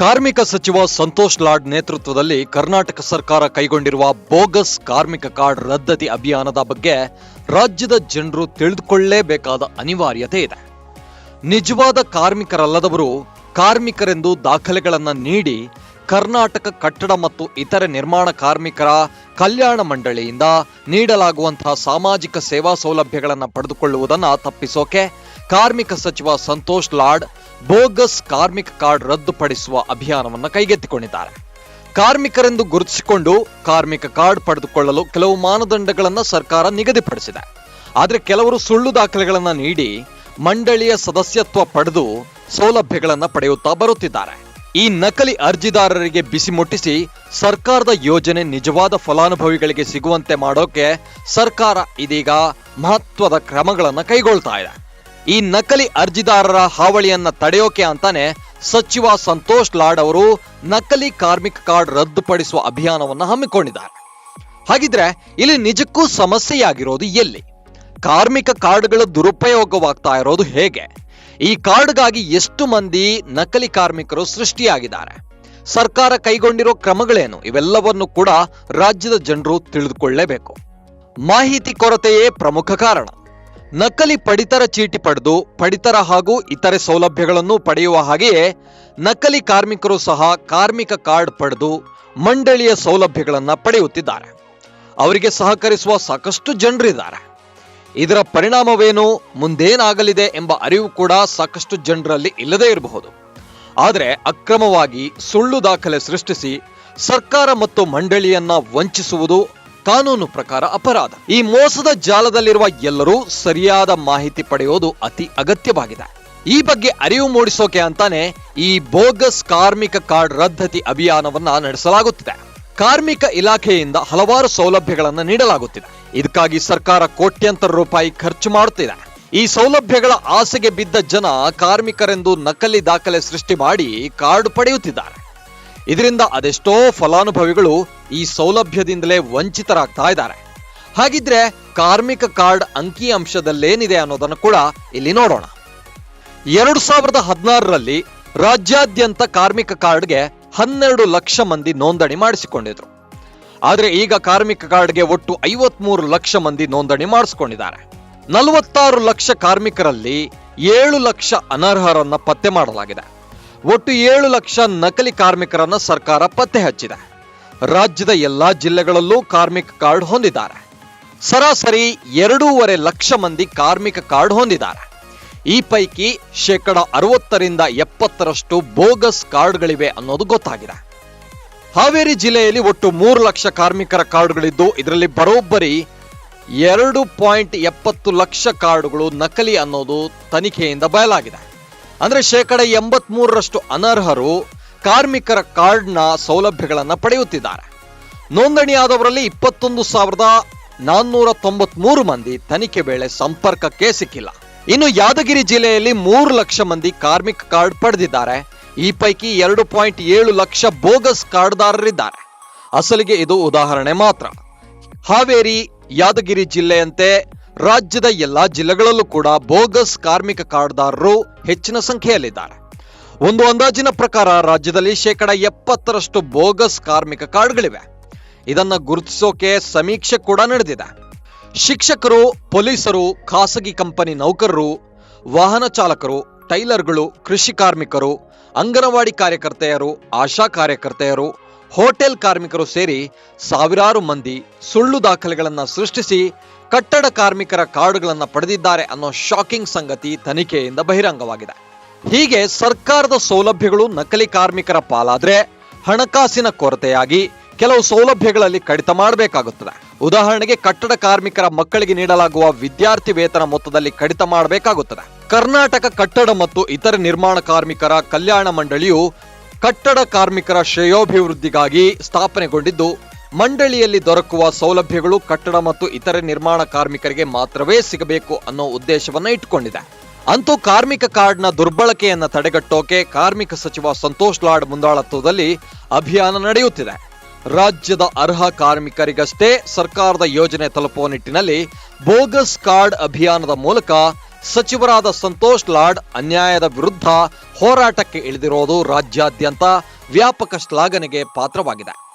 ಕಾರ್ಮಿಕ ಸಚಿವ ಸಂತೋಷ್ ಲಾಡ್ ನೇತೃತ್ವದಲ್ಲಿ ಕರ್ನಾಟಕ ಸರ್ಕಾರ ಕೈಗೊಂಡಿರುವ ಬೋಗಸ್ ಕಾರ್ಮಿಕ ಕಾರ್ಡ್ ರದ್ದತಿ ಅಭಿಯಾನದ ಬಗ್ಗೆ ರಾಜ್ಯದ ಜನರು ತಿಳಿದುಕೊಳ್ಳಲೇಬೇಕಾದ ಅನಿವಾರ್ಯತೆ ಇದೆ. ನಿಜವಾದ ಕಾರ್ಮಿಕರಲ್ಲದವರು ಕಾರ್ಮಿಕರೆಂದು ದಾಖಲೆಗಳನ್ನು ನೀಡಿ ಕರ್ನಾಟಕ ಕಟ್ಟಡ ಮತ್ತು ಇತರೆ ನಿರ್ಮಾಣ ಕಾರ್ಮಿಕರ ಕಲ್ಯಾಣ ಮಂಡಳಿಯಿಂದ ನೀಡಲಾಗುವಂತಹ ಸಾಮಾಜಿಕ ಸೇವಾ ಸೌಲಭ್ಯಗಳನ್ನು ಪಡೆದುಕೊಳ್ಳುವುದನ್ನು ತಪ್ಪಿಸೋಕೆ ಕಾರ್ಮಿಕ ಸಚಿವ ಸಂತೋಷ್ ಲಾಡ್ ಬೋಗಸ್ ಕಾರ್ಮಿಕ ಕಾರ್ಡ್ ರದ್ದುಪಡಿಸುವ ಅಭಿಯಾನವನ್ನು ಕೈಗೆತ್ತಿಕೊಂಡಿದ್ದಾರೆ. ಕಾರ್ಮಿಕರೆಂದು ಗುರುತಿಸಿಕೊಂಡು ಕಾರ್ಮಿಕ ಕಾರ್ಡ್ ಪಡೆದುಕೊಳ್ಳಲು ಕೆಲವು ಮಾನದಂಡಗಳನ್ನು ಸರ್ಕಾರ ನಿಗದಿಪಡಿಸಿದೆ. ಆದರೆ ಕೆಲವರು ಸುಳ್ಳು ದಾಖಲೆಗಳನ್ನು ನೀಡಿ ಮಂಡಳಿಯ ಸದಸ್ಯತ್ವ ಪಡೆದು ಸೌಲಭ್ಯಗಳನ್ನು ಪಡೆಯುತ್ತಾ ಬರುತ್ತಿದ್ದಾರೆ. ಈ ನಕಲಿ ಅರ್ಜಿದಾರರಿಗೆ ಬಿಸಿ ಮುಟ್ಟಿಸಿ ಸರ್ಕಾರದ ಯೋಜನೆ ನಿಜವಾದ ಫಲಾನುಭವಿಗಳಿಗೆ ಸಿಗುವಂತೆ ಮಾಡೋಕೆ ಸರ್ಕಾರ ಇದೀಗ ಮಹತ್ವದ ಕ್ರಮಗಳನ್ನು ಕೈಗೊಳ್ತಾ ಇದೆ. ಈ ನಕಲಿ ಅರ್ಜಿದಾರರ ಹಾವಳಿಯನ್ನ ತಡೆಯೋಕೆ ಅಂತಾನೆ ಸಚಿವ ಸಂತೋಷ್ ಲಾಡ್ ಅವರು ನಕಲಿ ಕಾರ್ಮಿಕ ಕಾರ್ಡ್ ರದ್ದುಪಡಿಸುವ ಅಭಿಯಾನವನ್ನು ಹಮ್ಮಿಕೊಂಡಿದ್ದಾರೆ. ಹಾಗಿದ್ರೆ ಇಲ್ಲಿ ನಿಜಕ್ಕೂ ಸಮಸ್ಯೆಯಾಗಿರೋದು ಎಲ್ಲಿ? ಕಾರ್ಮಿಕ ಕಾರ್ಡ್ಗಳ ದುರುಪಯೋಗವಾಗ್ತಾ ಇರೋದು ಹೇಗೆ? ಈ ಕಾರ್ಡ್ಗಾಗಿ ಎಷ್ಟು ಮಂದಿ ನಕಲಿ ಕಾರ್ಮಿಕರು ಸೃಷ್ಟಿಯಾಗಿದ್ದಾರೆ? ಸರ್ಕಾರ ಕೈಗೊಂಡಿರೋ ಕ್ರಮಗಳೇನು? ಇವೆಲ್ಲವನ್ನು ಕೂಡ ರಾಜ್ಯದ ಜನರು ತಿಳಿದುಕೊಳ್ಳಲೇಬೇಕು ಮಾಹಿತಿ ಕೊರತೆಯೇ ಪ್ರಮುಖ ಕಾರಣ. ನಕಲಿ ಪಡಿತರ ಚೀಟಿ ಪಡೆದು ಪಡಿತರ ಹಾಗೂ ಇತರೆ ಸೌಲಭ್ಯಗಳನ್ನು ಪಡೆಯುವ ಹಾಗೆಯೇ ನಕಲಿ ಕಾರ್ಮಿಕರು ಸಹ ಕಾರ್ಮಿಕ ಕಾರ್ಡ್ ಪಡೆದು ಮಂಡಳಿಯ ಸೌಲಭ್ಯಗಳನ್ನು ಪಡೆಯುತ್ತಿದ್ದಾರೆ. ಅವರಿಗೆ ಸಹಕರಿಸುವ ಸಾಕಷ್ಟು ಜನರಿದ್ದಾರೆ. ಇದರ ಪರಿಣಾಮವೇನು? ಮುಂದೇನಾಗಲಿದೆ ಎಂಬ ಅರಿವು ಕೂಡ ಸಾಕಷ್ಟು ಜನರಲ್ಲಿ ಇಲ್ಲದೇ ಇರಬಹುದು. ಆದರೆ ಅಕ್ರಮವಾಗಿ ಸುಳ್ಳು ದಾಖಲೆ ಸೃಷ್ಟಿಸಿ ಸರ್ಕಾರ ಮತ್ತು ಮಂಡಳಿಯನ್ನ ವಂಚಿಸುವುದು ಕಾನೂನು ಪ್ರಕಾರ ಅಪರಾಧ. ಈ ಮೋಸದ ಜಾಲದಲ್ಲಿರುವ ಎಲ್ಲರೂ ಸರಿಯಾದ ಮಾಹಿತಿ ಪಡೆಯೋದು ಅತಿ ಅಗತ್ಯವಾಗಿದೆ. ಈ ಬಗ್ಗೆ ಅರಿವು ಮೂಡಿಸೋಕೆ ಅಂತಾನೆ ಈ ಬೋಗಸ್ ಕಾರ್ಮಿಕ ಕಾರ್ಡ್ ರದ್ದತಿ ಅಭಿಯಾನವನ್ನ ನಡೆಸಲಾಗುತ್ತಿದೆ. ಕಾರ್ಮಿಕ ಇಲಾಖೆಯಿಂದ ಹಲವಾರು ಸೌಲಭ್ಯಗಳನ್ನು ನೀಡಲಾಗುತ್ತಿದೆ. ಇದಕ್ಕಾಗಿ ಸರ್ಕಾರ ಕೋಟ್ಯಂತರ ರೂಪಾಯಿ ಖರ್ಚು ಮಾಡುತ್ತಿದೆ. ಈ ಸೌಲಭ್ಯಗಳ ಆಸೆಗೆ ಬಿದ್ದ ಜನ ಕಾರ್ಮಿಕರೆಂದು ನಕಲಿ ದಾಖಲೆ ಸೃಷ್ಟಿ ಮಾಡಿ ಕಾರ್ಡ್ ಪಡೆಯುತ್ತಿದ್ದಾರೆ. ಇದರಿಂದ ಅದೆಷ್ಟೋ ಫಲಾನುಭವಿಗಳು ಈ ಸೌಲಭ್ಯದಿಂದಲೇ ವಂಚಿತರಾಗ್ತಾ ಇದ್ದಾರೆ. ಹಾಗಿದ್ರೆ ಕಾರ್ಮಿಕ ಕಾರ್ಡ್ ಅಂಕಿ ಅಂಶದಲ್ಲೇನಿದೆ ಅನ್ನೋದನ್ನು ಕೂಡ ಇಲ್ಲಿ ನೋಡೋಣ. ಎರಡು ಸಾವಿರದ ಹದಿನಾರರಲ್ಲಿ ರಾಜ್ಯಾದ್ಯಂತ ಕಾರ್ಮಿಕ ಕಾರ್ಡ್ಗೆ ಹನ್ನೆರಡು ಲಕ್ಷ ಮಂದಿ ನೋಂದಣಿ ಮಾಡಿಸಿಕೊಂಡಿದ್ರು. ಆದರೆ ಈಗ ಕಾರ್ಮಿಕ ಕಾರ್ಡ್ಗೆ ಒಟ್ಟು ಐವತ್ಮೂರು ಲಕ್ಷ ಮಂದಿ ನೋಂದಣಿ ಮಾಡಿಸ್ಕೊಂಡಿದ್ದಾರೆ. ನಲವತ್ತಾರು ಲಕ್ಷ ಕಾರ್ಮಿಕರಲ್ಲಿ ಏಳು ಲಕ್ಷ ಅನರ್ಹರನ್ನ ಪತ್ತೆ ಮಾಡಲಾಗಿದೆ. ಒಟ್ಟು ಏಳು ಲಕ್ಷ ನಕಲಿ ಕಾರ್ಮಿಕರನ್ನ ಸರ್ಕಾರ ಪತ್ತೆ ಹಚ್ಚಿದೆ. ರಾಜ್ಯದ ಎಲ್ಲಾ ಜಿಲ್ಲೆಗಳಲ್ಲೂ ಕಾರ್ಮಿಕ ಕಾರ್ಡ್ ಹೊಂದಿದ್ದಾರೆ. ಸರಾಸರಿ ಎರಡೂವರೆ ಲಕ್ಷ ಮಂದಿ ಕಾರ್ಮಿಕ ಕಾರ್ಡ್ ಹೊಂದಿದ್ದಾರೆ. ಈ ಪೈಕಿ ಶೇಕಡ ಅರವತ್ತರಿಂದ ಎಪ್ಪತ್ತರಷ್ಟು ಬೋಗಸ್ ಕಾರ್ಡ್ಗಳಿವೆ ಅನ್ನೋದು ಗೊತ್ತಾಗಿದೆ. ಹಾವೇರಿ ಜಿಲ್ಲೆಯಲ್ಲಿ ಒಟ್ಟು ಮೂರು ಲಕ್ಷ ಕಾರ್ಮಿಕರ ಕಾರ್ಡ್ಗಳಿದ್ದು, ಇದರಲ್ಲಿ ಬರೋಬ್ಬರಿ ಎರಡು ಪಾಯಿಂಟ್ ಎಪ್ಪತ್ತು ಲಕ್ಷ ಕಾರ್ಡ್ಗಳು ನಕಲಿ ಅನ್ನೋದು ತನಿಖೆಯಿಂದ ಬಯಲಾಗಿದೆ. ಅಂದ್ರೆ ಶೇಕಡ ಎಂಬತ್ಮೂರರಷ್ಟು ಅನರ್ಹರು ಕಾರ್ಮಿಕರ ಕಾರ್ಡ್ನ ಸೌಲಭ್ಯಗಳನ್ನು ಪಡೆಯುತ್ತಿದ್ದಾರೆ. ನೋಂದಣಿಯಾದವರಲ್ಲಿ ಇಪ್ಪತ್ತೊಂದು ಸಾವಿರದ ನಾನ್ನೂರ ತೊಂಬತ್ಮೂರು ಮಂದಿ ತನಿಖೆ ವೇಳೆ ಸಂಪರ್ಕಕ್ಕೆ ಸಿಕ್ಕಿಲ್ಲ. ಇನ್ನು ಯಾದಗಿರಿ ಜಿಲ್ಲೆಯಲ್ಲಿ ಮೂರು ಲಕ್ಷ ಮಂದಿ ಕಾರ್ಮಿಕ ಕಾರ್ಡ್ ಪಡೆದಿದ್ದಾರೆ. ಈ ಪೈಕಿ ಎರಡು ಪಾಯಿಂಟ್ ಏಳು ಲಕ್ಷ ಬೋಗಸ್ ಕಾರ್ಡ್ದಾರರಿದ್ದಾರೆ. ಅಸಲಿಗೆ ಇದು ಉದಾಹರಣೆ ಮಾತ್ರ. ಹಾವೇರಿ, ಯಾದಗಿರಿ ಜಿಲ್ಲೆಯಂತೆ ರಾಜ್ಯದ ಎಲ್ಲಾ ಜಿಲ್ಲೆಗಳಲ್ಲೂ ಕೂಡ ಬೋಗಸ್ ಕಾರ್ಮಿಕ ಕಾರ್ಡ್ದಾರರು ಹೆಚ್ಚಿನ ಸಂಖ್ಯೆಯಲ್ಲಿದ್ದಾರೆ. ಒಂದು ಅಂದಾಜಿನ ಪ್ರಕಾರ ರಾಜ್ಯದಲ್ಲಿ ಶೇಕಡ ಎಪ್ಪತ್ತರಷ್ಟು ಬೋಗಸ್ ಕಾರ್ಮಿಕ ಕಾರ್ಡ್ಗಳಿವೆ. ಇದನ್ನ ಗುರುತಿಸೋಕೆ ಸಮೀಕ್ಷೆ ಕೂಡ ನಡೆದಿದೆ. ಶಿಕ್ಷಕರು, ಪೊಲೀಸರು, ಖಾಸಗಿ ಕಂಪನಿ ನೌಕರರು, ವಾಹನ ಚಾಲಕರು ಟೈಲರ್ಗಳು, ಕೃಷಿ ಕಾರ್ಮಿಕರು, ಅಂಗನವಾಡಿ ಕಾರ್ಯಕರ್ತೆಯರು, ಆಶಾ ಕಾರ್ಯಕರ್ತೆಯರು, ಹೋಟೆಲ್ ಕಾರ್ಮಿಕರು ಸೇರಿ ಸಾವಿರಾರು ಮಂದಿ ಸುಳ್ಳು ದಾಖಲೆಗಳನ್ನು ಸೃಷ್ಟಿಸಿ ಕಟ್ಟಡ ಕಾರ್ಮಿಕರ ಕಾರ್ಡ್ಗಳನ್ನು ಪಡೆದಿದ್ದಾರೆ ಅನ್ನೋ ಶಾಕಿಂಗ್ ಸಂಗತಿ ತನಿಖೆಯಿಂದ ಬಹಿರಂಗವಾಗಿದೆ. ಹೀಗೆ ಸರ್ಕಾರದ ಸೌಲಭ್ಯಗಳು ನಕಲಿ ಕಾರ್ಮಿಕರ ಪಾಲಾದ್ರೆ ಹಣಕಾಸಿನ ಕೊರತೆಯಾಗಿ ಕೆಲವು ಸೌಲಭ್ಯಗಳಲ್ಲಿ ಕಡಿತ ಮಾಡಬೇಕಾಗುತ್ತದೆ. ಉದಾಹರಣೆಗೆ ಕಟ್ಟಡ ಕಾರ್ಮಿಕರ ಮಕ್ಕಳಿಗೆ ನೀಡಲಾಗುವ ವಿದ್ಯಾರ್ಥಿ ವೇತನ ಮೊತ್ತದಲ್ಲಿ ಕಡಿತ ಮಾಡಬೇಕಾಗುತ್ತದೆ. ಕರ್ನಾಟಕ ಕಟ್ಟಡ ಮತ್ತು ಇತರೆ ನಿರ್ಮಾಣ ಕಾರ್ಮಿಕರ ಕಲ್ಯಾಣ ಮಂಡಳಿಯು ಕಟ್ಟಡ ಕಾರ್ಮಿಕರ ಶ್ರೇಯೋಭಿವೃದ್ಧಿಗಾಗಿ ಸ್ಥಾಪನೆಗೊಂಡಿದ್ದು, ಮಂಡಳಿಯಲ್ಲಿ ದೊರಕುವ ಸೌಲಭ್ಯಗಳು ಕಟ್ಟಡ ಮತ್ತು ಇತರೆ ನಿರ್ಮಾಣ ಕಾರ್ಮಿಕರಿಗೆ ಮಾತ್ರವೇ ಸಿಗಬೇಕು ಅನ್ನೋ ಉದ್ದೇಶವನ್ನ ಇಟ್ಟುಕೊಂಡಿದೆ. ಅಂತೂ ಕಾರ್ಮಿಕ ಕಾರ್ಡ್ನ ದುರ್ಬಳಕೆಯನ್ನ ತಡೆಗಟ್ಟೋಕೆ ಕಾರ್ಮಿಕ ಸಚಿವ ಸಂತೋಷ್ ಲಾಡ್ ಮುಂದಾಳತ್ವದಲ್ಲಿ ಅಭಿಯಾನ ನಡೆಯುತ್ತಿದೆ. ರಾಜ್ಯದ ಅರ್ಹ ಕಾರ್ಮಿಕರಿಗಷ್ಟೇ ಸರ್ಕಾರದ ಯೋಜನೆ ತಲುಪುವ ನಿಟ್ಟಿನಲ್ಲಿ ಬೋಗಸ್ ಕಾರ್ಡ್ ಅಭಿಯಾನದ ಮೂಲಕ ಸಚಿವರಾದ ಸಂತೋಷ್ ಲಾಡ್ ಅನ್ಯಾಯದ ವಿರುದ್ಧ ಹೋರಾಟಕ್ಕೆ ಇಳಿದಿರೋದು ರಾಜ್ಯಾದ್ಯಂತ ವ್ಯಾಪಕ ಶ್ಲಾಘನೆಗೆ ಪಾತ್ರವಾಗಿದೆ.